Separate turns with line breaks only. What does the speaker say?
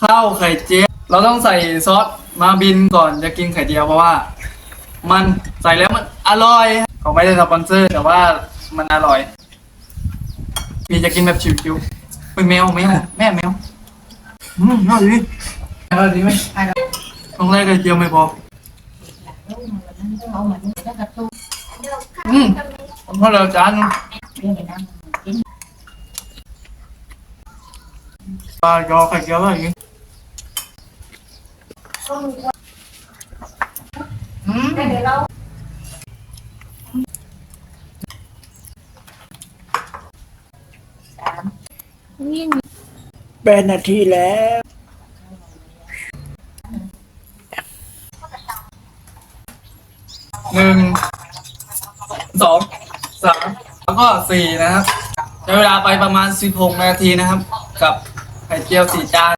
ข้าวไข่เจียวเราต้องใส่ซอสมาบินก่อนจะกินไข่เจียวเพราะว่า มันใส่แล้วมันอร่อยเขาไม่ได้สปอนเซอร์ แต่ว่ามันอร่อย มีจะกินแบบชิวๆเป็นแมวแมวแม่แมวอืมอร่อยดีอร่อยดีไหมต้องได้ไข่เจียวไม่พออืมเพราะเราจานนึงปลายอไข่เจียวอะไรอย่างงี้ อืม
แปดนาทีแล้ว
หนึ่งสองสามแล้วก็สี่นะครับใช้เวลาไปประมาณ16นาทีนะครับ กับไข่เจียวสี่จาน